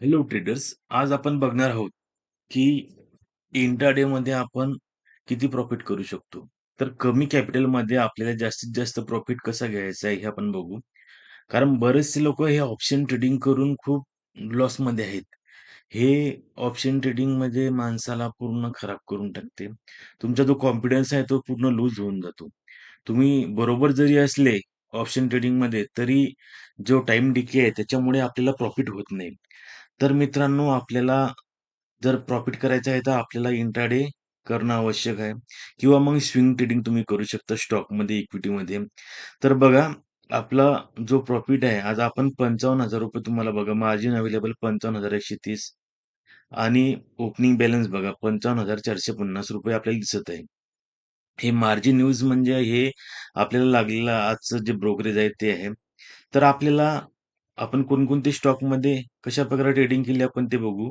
Hello traders. आज आपण बघणार आहोत, की इंट्राडेमध्ये आपण किती प्रॉफिट करू शकतो. तर कमी कॅपिटलमध्ये आपल्याला जास्तीत जास्त प्रॉफिट कसा घ्यायचा आहे, हे आपण बघू. कारण बरेचसे लोक हे ऑप्शन ट्रेडिंग करून खूप लॉसमध्ये आहेत. हे ऑप्शन ट्रेडिंगमध्ये माणसाला पूर्ण खराब करून टाकते. तुमचा जो कॉन्फिडन्स आहे, तो पूर्ण लूज होऊन जातो. तुम्ही बरोबर जरी असले ऑप्शन ट्रेडिंगमध्ये तरी जो टाइम डिके आहे, त्याच्यामुळे आपल्याला प्रॉफिट होत नाही. तर मित्रांनो, आपल्याला जर प्रॉफिट करायचं आहे, तर आपल्याला इंट्राडे करणं आवश्यक आहे किंवा मग स्विंग ट्रेडिंग तुम्ही करू शकता स्टॉकमध्ये, इक्विटीमध्ये. तर बघा, आपला जो प्रॉफिट आहे, आज आपण ₹55,000 तुम्हाला बघा मार्जिन अवेलेबल ₹55,130 आणि ओपनिंग बॅलन्स बघा ₹55,450 आपल्याला दिसत आहे. हे मार्जिन न्यूज म्हणजे हे आपल्याला लागलेलं आजचं जे ब्रोकरेज आहे ते आहे. तर आपल्याला आपण कोणकोणते स्टॉकमध्ये कशाप्रकारे ट्रेडिंग केली आपण ते बघू.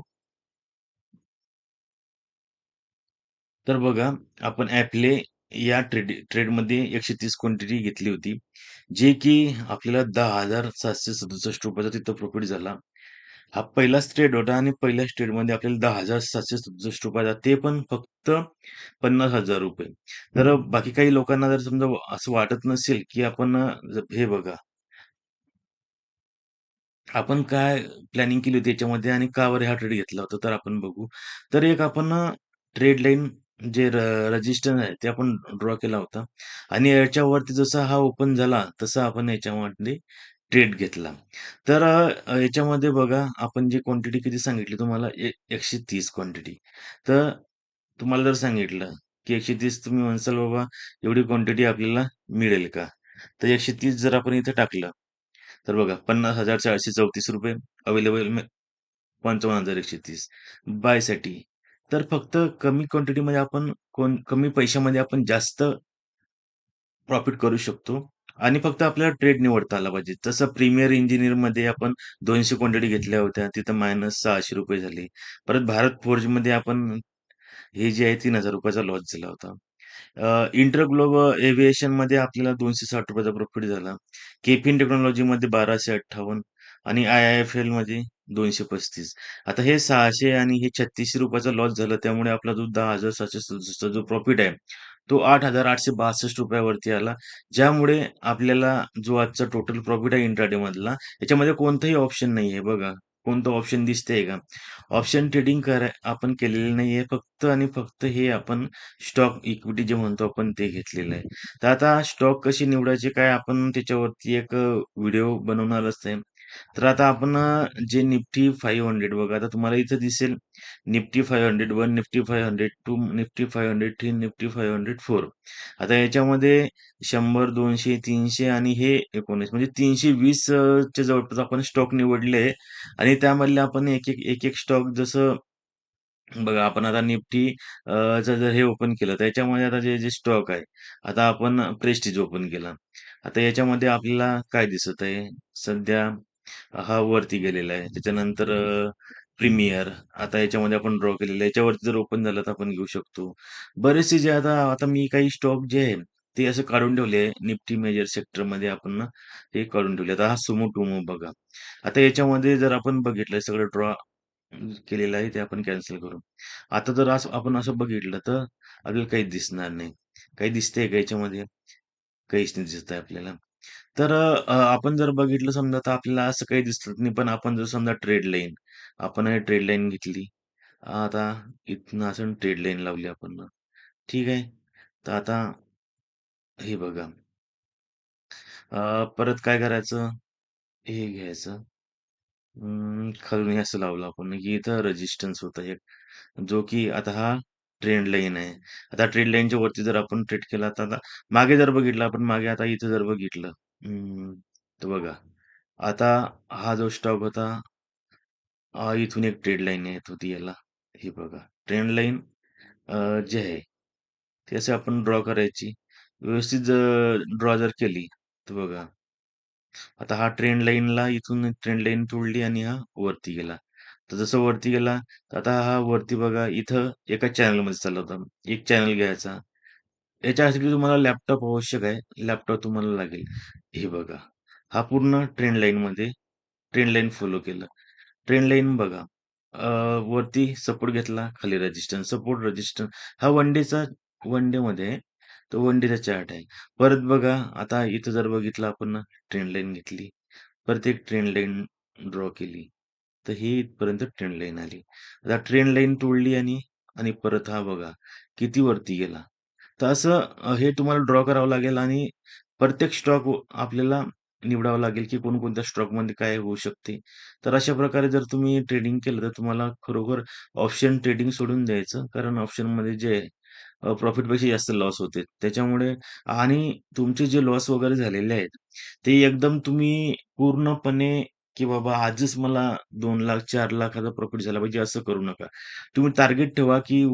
तर बघा, आपण ऍपले या ट्रेड ट्रेडमध्ये 130 क्वांटिटी घेतली होती. जे की आपल्याला ₹10,767 तिथं प्रॉफिट झाला. हा पहिलाच ट्रेड होता आणि पहिल्याच ट्रेडमध्ये आपल्याला ₹10,767 ते पण फक्त ₹50,000. तर बाकी काही लोकांना जर समजा असं वाटत नसेल, की आपण हे बघा आपण काय प्लॅनिंग केली होती याच्यामध्ये आणि का बरं हा ट्रेड घेतला होता, तर आपण बघू. तर एक आपण ट्रेड लाईन जे रजिस्टर आहे, ते आपण ड्रॉ केला होता आणि याच्यावरती जसा हा ओपन झाला, तसा आपण याच्यामध्ये ट्रेड घेतला. तर याच्यामध्ये बघा, आपण जी क्वांटिटी किती सांगितली तुम्हाला एकशे तीस क्वांटिटी. तर तुम्हाला जर सांगितलं, की 130 तुम्ही म्हणसाल, "बाबा, एवढी क्वांटिटी आपल्याला मिळेल का?" तर 130 जर आपण इथे टाकलं, तर बघा ₹50,434 अवेलेबल पंचवन्न हजार एकशे तीस बायसाठी. तर फक्त कमी क्वांटिटीमध्ये आपण कोण कमी पैशामध्ये आपण जास्त प्रॉफिट करू शकतो आणि फक्त आपल्याला ट्रेड निवडता आला पाहिजे. जसं प्रीमियर इंजिनियरमध्ये आपण दोनशे क्वांटिटी घेतल्या होत्या. तिथं मायनस ₹600 झाले. परत भारत फोर्जमध्ये आपण हे जे आहे तीन हजार रुपयाचा लॉस झाला होता. अ, इंटरग्लोब एव्हिएशनमध्ये आपल्याला दोनशे साठ रुपयाचा प्रॉफिट झाला. केफिन टेक्नॉलॉजीमध्ये 1258 आणि आय-आय-एफ-एलमध्ये 235. आता हे 600 आणि हे छत्तीसशे रुपयाचा लॉस झाला. त्यामुळे आपला जो 10,767 जो प्रॉफिट आहे, तो ₹8,862 वरती आला. ज्यामुळे आपल्याला जो आजचा टोटल प्रॉफिट आहे इंट्राडेमधला, याच्यामध्ये कोणतंही ऑप्शन नाहीये बघा. कोणतं ऑप्शन दिसतंय का? ऑप्शन ट्रेडिंग करा आपण केलेलं नाहीये. फक्त आणि फक्त हे आपण स्टॉक इक्विटी जे म्हणतो आपण ते घेतलेलं आहे. तर आता स्टॉक कसे निवडायचे काय आपण त्याच्यावरती एक व्हिडिओ बनवणारच आहे. तर आता आपण अ, जे निफ्टी 500 बघा आता तुम्हाला इथं दिसेल निफ्टी 500, निफ्टी 502, निफ्टी 503, निफ्टी 504. आता याच्यामध्ये 100, 200, 300 आणि हे 19 म्हणजे 320 अ, च्या जवळपास आपण स्टॉक निवडले आणि त्यामधले आपण एक-एक, एक-एक स्टॉक जसं बघा आपण आता निफ्टी अ, चं जर हे ओपन केलं, तर याच्यामध्ये आता जे, जे स्टॉक आहे, आता आपण प्रेस्टिज ओपन केला. आता याच्यामध्ये आपल्याला काय दिसत आहे? सध्या हा वरती गेलेला आहे. त्याच्यानंतर अ, प्रीमियर आता याच्यामध्ये आपण ड्रॉ केलेलं आहे. याच्यावरती जर ओपन झालं तर आपण घेऊ शकतो. बरेचसे जे आता आता मी काही स्टॉक जे आहे, ते असं काढून ठेवले. निफ्टी मेजर सेक्टरमध्ये आपण ना हे काढून ठेवले. आता हा सुमो-टुमो बघा. आता याच्यामध्ये जर आपण बघितलं सगळं ड्रॉ केलेलं आहे, ते आपण कॅन्सल करू. आता जर असं आपण असं बघितलं, तर आपल्याला काही दिसणार नाही. काही दिसतंय का याच्यामध्ये? काहीच नाही दिसत आहे आपल्याला. तर अ, आपण जर बघितलं समजा तर आपल्याला असं काही दिसत नाही. पण आपण जर समजा ट्रेड लाईन, आपण हे ट्रेड लाईन घेतली. आता इथनं असं ट्रेड लाईन लावली आपण. ठीक आहे. तर आता हे बघा. अ, परत काय करायचं? हे घ्यायचं. अं, खालून हे असं लावलं आपण, की इथं रेझिस्टन्स होता एक, जो की आता हा ट्रेंड लाईन आहे. आता ट्रेंड लाईनच्या वरती जर आपण ट्रेड केला, तर आता मागे जर बघितलं आपण मागे आता इथं जर बघितलं, हम्म तर बघा, आता हा जो स्टॉक होता अ, इथून एक ट्रेड लाईन येत होती याला. हे बघा, ट्रेंड लाईन अ, जे आहे, ती असे आपण ड्रॉ करायची. व्यवस्थित जर ड्रॉ जर केली, तर बघा आता हा ट्रेंड लाईनला इथून ट्रेंड लाईन तोडली आणि हा वरती गेला. तर जसं वरती गेला, तर आता हा वरती बघा इथं एका चॅनलमध्ये चालला होता. एक चॅनल घ्यायचा. याच्यासाठी तुम्हाला लॅपटॉप आवश्यक आहे. लॅपटॉप तुम्हाला लागेल. हे बघा, हा पूर्ण ट्रेंड लाईनमध्ये ट्रेंड लाईन फॉलो केलं. ट्रेंड लाईन बघा. अ, वरती सपोर्ट घेतला, खाली रेझिस्टन्स, सपोर्ट, रेझिस्टन्स हा वन डेचा वन डेमध्ये आहे. तो वन डेचा चार्ट आहे. परत बघा आता इथं जर बघितलं आपण ट्रेंड लाईन घेतली. परत एक ट्रेंड लाईन ड्रॉ केली. तर ही इथपर्यंत ट्रेंड लाईन आली. आता ट्रेंड लाईन तोडली आणि आणि परत हा बघा किती वरती गेला. तर असं अ, हे तुम्हाला ड्रॉ करावं लागेल आणि प्रत्येक स्टॉक आपल्याला निवडावं लागेल, की कोणकोणत्या स्टॉकमध्ये काय होऊ शकते. तर अशा प्रकारे जर तुम्ही ट्रेडिंग केलं, तर तुम्हाला खरोखर ऑप्शन ट्रेडिंग सोडून द्यायचं. कारण ऑप्शनमध्ये जे प्रॉफिट प्रॉफिटपेक्षा जास्त लॉस होते. त्याच्यामुळे आणि तुमचे जे लॉस वगैरे झालेले आहेत, ते एकदम तुम्ही पूर्णपणे, की बाबा आजच मला दोन लाख चार लाखाचा प्रॉफिट झाला पाहिजे असं करू नका. तुम्ही टार्गेट ठेवा, की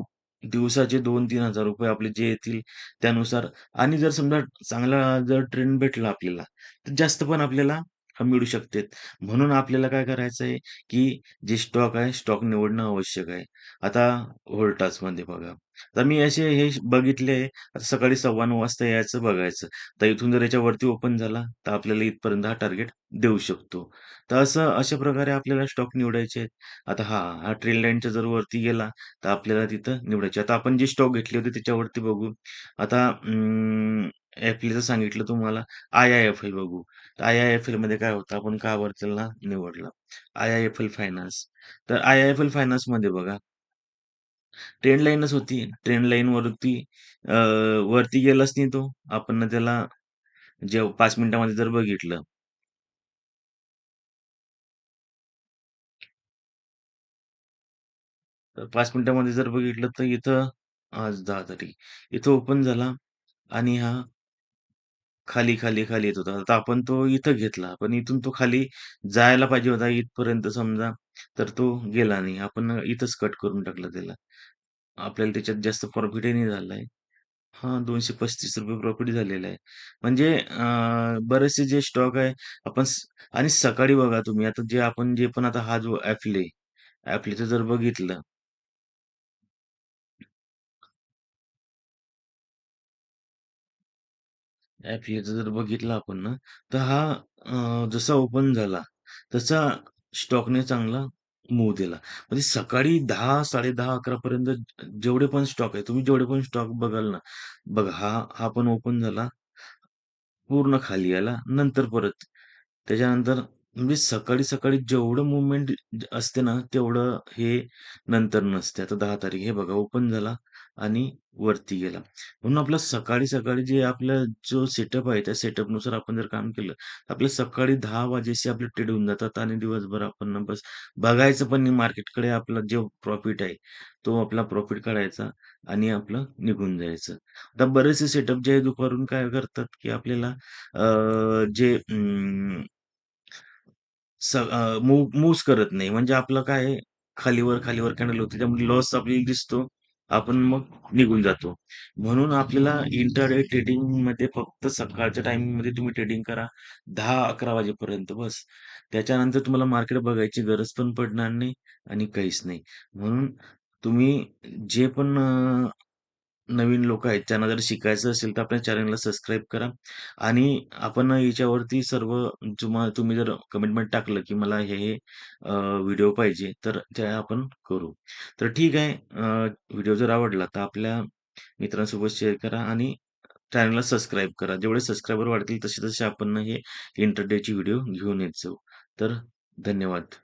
दिवसाचे ₹2,000-3,000 आपले जे येतील त्यानुसार. आणि जर समजा चांगला जर ट्रेंड भेटला आपल्याला, तर जास्त पण आपल्याला मिळू शकते. म्हणून आपल्याला काय करायचं आहे, की जे स्टॉक आहे, स्टॉक निवडणं आवश्यक आहे. आता व्होल्टासमध्ये बघा. तर मी असे हे बघितले, आता सकाळी 9:15 वाजता यायचं बघायचं. तर इथून जर याच्यावरती ओपन झाला, तर आपल्याला इथपर्यंत हा टार्गेट देऊ शकतो. तर असं अशा प्रकारे आपल्याला स्टॉक निवडायचे आहेत. आता हा हा ट्रेल लाईनच्या जर वरती गेला, तर आपल्याला तिथं निवडायचे. आता आपण जे स्टॉक घेतले होते त्याच्यावरती बघू. आता अं, सांगितलं तुम्हाला. आय आय एफएल बघू. तर मध्ये काय होतं, आपण का वरच्याला निवडलं. L finance. तर IIFL फायनान्समध्ये बघा ट्रेंड लाईनच होती. ट्रेंड लाईन वरती वरती गेलाच नाही तो. आपण त्याला जे पाच मिनिटामध्ये जर बघितलं तर पाच मिनिटामध्ये जर बघितलं तर इथं आज दहा तारीख. इथं ओपन झाला आणि हा खाली, खाली, खाली येत होता. तर आपण तो इथं घेतला. पण इथून तो खाली जायला पाहिजे होता इथपर्यंत समजा, तर तो गेला नाही. आपण इथंच कट करून टाकला त्याला. आपल्याला त्याच्यात जास्त प्रॉफिटही नाही झालाय. हां, ₹235 प्रॉफिट झालेलं आहे. म्हणजे अ, बरेचसे जे स्टॉक आहे आपण स आणि सकाळी बघा तुम्ही आता जे आपण जे पण आता हा जो Affle, Affleचं जर बघितलं Affleचं जर बघितलं आपण ना, तर हा अ, जसा ओपन झाला, तसा स्टॉकने चांगला मूव्ह दिला. म्हणजे सकाळी 10, 10:30, 11 पर्यंत जेवढे पण स्टॉक आहे, तुम्ही जेवढे पण स्टॉक बघाल ना, बघा हा हा पण ओपन झाला. पूर्ण खाली आला. नंतर परत त्याच्यानंतर म्हणजे सकाळी-सकाळी जेवढं मूव्हमेंट असते ना, तेवढं हे नंतर नसते. आता 10 तारीख हे बघा ओपन झाला आणि वरती गेला. म्हणून आपलं सकाळी-सकाळी जे आपला जो सेटअप आहे, त्या सेटअपनुसार आपण जर काम केलं, तर आपलं सकाळी दहा वाजेशी आपले ट्रेड होऊन जातात आणि दिवसभर आपण बस बघायचं पण मार्केटकडे. आपला जो प्रॉफिट आहे, तो आपला प्रॉफिट काढायचा आणि आपलं निघून जायचं. आता बरेचसे सेटअप जे आहे दुपारून काय करतात, की आपल्याला जे अं, स मूव्ह करत नाही. म्हणजे आपलं काय खालीवर, खालीवर कॅन्डल होते. त्यामुळे लॉस आपल्याला दिसतो. आपण मग निघून जातो. म्हणून आपल्याला इंटरडे ट्रेडिंगमध्ये फक्त सकाळच्या टायमिंगमध्ये तुम्ही ट्रेडिंग करा. दहा अकरा वाजेपर्यंत बस. त्याच्यानंतर तुम्हाला मार्केट बघायची गरज पण पडणार नाही आणि काहीच नाही. म्हणून तुम्ही जे पण नवीन लोक आहेत, त्यांना जर शिकायचं असेल, तर आपल्या चॅनलला सबस्क्राईब करा आणि आपण याच्यावरती सर्व तुम्हा तुम्ही जर कमिटमेंट टाकलं, की मला हे, हे व्हिडिओ पाहिजे, तर ते आपण करू. तर ठीक आहे. व्हिडिओ जर आवडला, तर आपल्या मित्रांसोबत शेअर करा आणि चॅनलला सबस्क्राईब करा. जेवढे सबस्क्रायबर वाढतील, तसे-तसे आपण हे इंटरडेची व्हिडिओ घेऊन येत जाऊ. तर धन्यवाद.